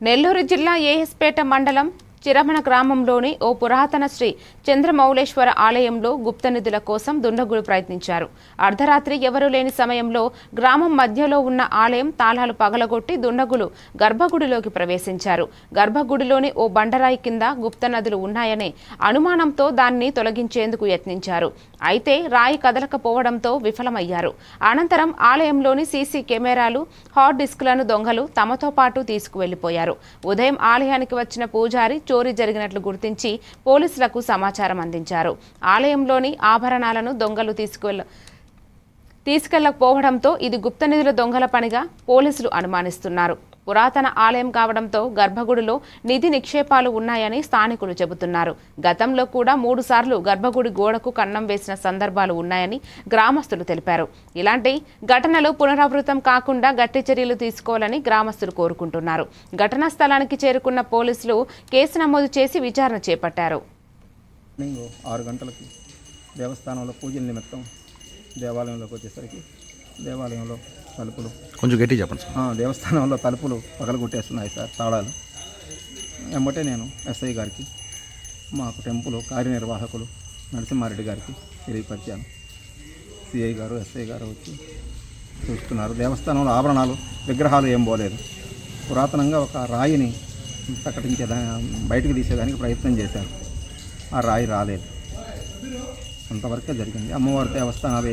నెల్లూరు జిల్లా ఏఎస్పేట మండలం చిరమణ గ్రామంలోని ఓ పురాతన శ్రీ చంద్రమౌళేశ్వర ఆలయంలో గుప్త నిధుల కోసం దుండగులు ప్రయత్నించారు. అర్ధరాత్రి ఎవరూ లేని సమయంలో గ్రామం మధ్యలో ఉన్న ఆలయం తాళాలు పగలగొట్టి దుండగులు గర్భగుడిలోకి ప్రవేశించారు. గర్భగుడిలోని ఓ బండరాయి కింద గుప్త నదులు ఉన్నాయనే అనుమానంతో దాన్ని తొలగించేందుకు యత్నించారు. అయితే రాయి కదలకపోవడంతో విఫలమయ్యారు. అనంతరం ఆలయంలోని సీసీ కెమెరాలు హార్డ్ డిస్కులను దొంగలు తమతో పాటు తీసుకువెళ్ళిపోయారు ఉదయం ఆలయానికి వచ్చిన పూజారి చోరీ జరిగినట్లు గుర్తించి పోలీసులకు సమాచారం అందించారు. ఆలయంలోని ఆభరణాలను దొంగలు తీసుకువెళ్ళ తీసుకెళ్ళకపోవడంతో ఇది గుప్త నిధుల దొంగల పనిగా పోలీసులు అనుమానిస్తున్నారు. పురాతన ఆలయం కావడంతో గర్భగుడిలో నిధి నిక్షేపాలు ఉన్నాయని స్థానికులు చెబుతున్నారు. గతంలో కూడా మూడుసార్లు గర్భగుడి గోడకు కన్నం వేసిన సందర్భాలు ఉన్నాయని గ్రామస్తులు తెలిపారు. ఇలాంటి ఘటనలు పునరావృతం కాకుండా గట్టి చర్యలు తీసుకోవాలని గ్రామస్తులు కోరుకుంటున్నారు. ఘటనా స్థలానికి చేరుకున్న పోలీసులు కేసు నమోదు చేసి విచారణ చేపట్టారు. ఆరు గంటలకి దేవస్థానంలో పూజల నిమిత్తం దేవాలయంలోకి వచ్చేసరికి దేవాలయంలో తలుపులు. కొంచెం గట్టి చెప్పండి సార్. దేవస్థానంలో తలుపులు పగలగొట్టేస్తున్నాయి సార్ తాళాలు. వెంబటే నేను ఎస్ఐ గారికి మాకు టెంపుల్ కార్యనిర్వాహకులు నరసింహారెడ్డి గారికి తెలియపరిచాను. సిఐ గారు ఎస్ఐ గారు వచ్చి చూస్తున్నారు. దేవస్థానంలో ఆభరణాలు విగ్రహాలు ఏం పోలేదు. పురాతనంగా ఒక రాయిని ప్రకటించేదా బయటకు తీసేదానికి ప్రయత్నం చేశారు. ఆ రాయి రాలేదు. అంతవరకే జరిగింది. అమ్మవారి దేవస్థానాలు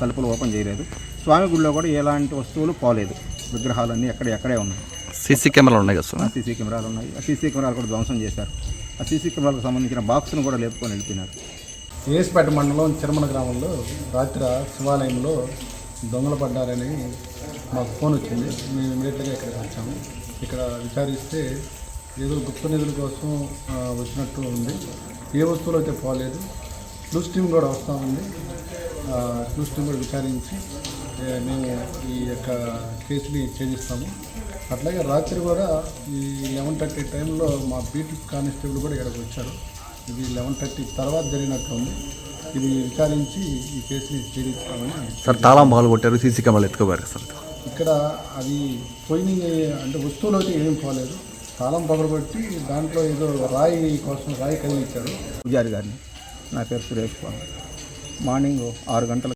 తలుపులు ఓపెన్ చేయలేదు. స్వామి గుడిలో కూడా ఎలాంటి వస్తువులు పోలేదు. విగ్రహాలన్నీ ఎక్కడ ఎక్కడే ఉన్నాయి. సీసీ కెమెరాలు ఉన్నాయి కదా సార్ సీసీ కెమెరాలు ఉన్నాయి. ఆ సీసీ కెమెరాలు కూడా ధ్వంసం చేశారు. ఆ సీసీ కెమెరాలకు సంబంధించిన బాక్స్ను కూడా లేపుకొని వెళ్ళిపోయినారు. ఏసుపేట మండలం చిరమల గ్రామంలో రాత్రి శివాలయంలో దొంగలు పడ్డారని మాకు ఫోన్ వచ్చింది. మేము ఇమీడియట్గా ఇక్కడికి వచ్చాము. ఇక్కడ విచారిస్తే ఏదో గుప్త నిధుల కోసం వచ్చినట్టు ఉంది. ఏ వస్తువులు అయితే పోలేదు. క్లూస్ టీమ్ కూడా వస్తూ ఉంది. టీమ్ కూడా విచారించి మేము ఈ యొక్క కేసుని ఛేదిస్తాము అట్లాగే రాత్రి కూడా ఈ లెవెన్ థర్టీ టైంలో మా బీట్ కానిస్టేబుల్ కూడా ఇక్కడికి వచ్చారు. ఇది లెవెన్ థర్టీ తర్వాత జరిగినట్టుంది ఇది విచారించి ఈ కేసుని ఛేదిస్తామని సార్ తాళం బాగా కొట్టారు సీసీ కెమెరాలు ఎత్తుకోబారు సార్ ఇక్కడ అది పోయిన అంటే వస్తువులు అయితే ఏం పోలేదు. తాళం పగలబట్టి దాంట్లో ఏదో రాయి కోసం రాయి కలిగించారు పూజారి గారిని. నా పేరు సురేష్ బాబు. మార్నింగ్ ఆరు గంటలకు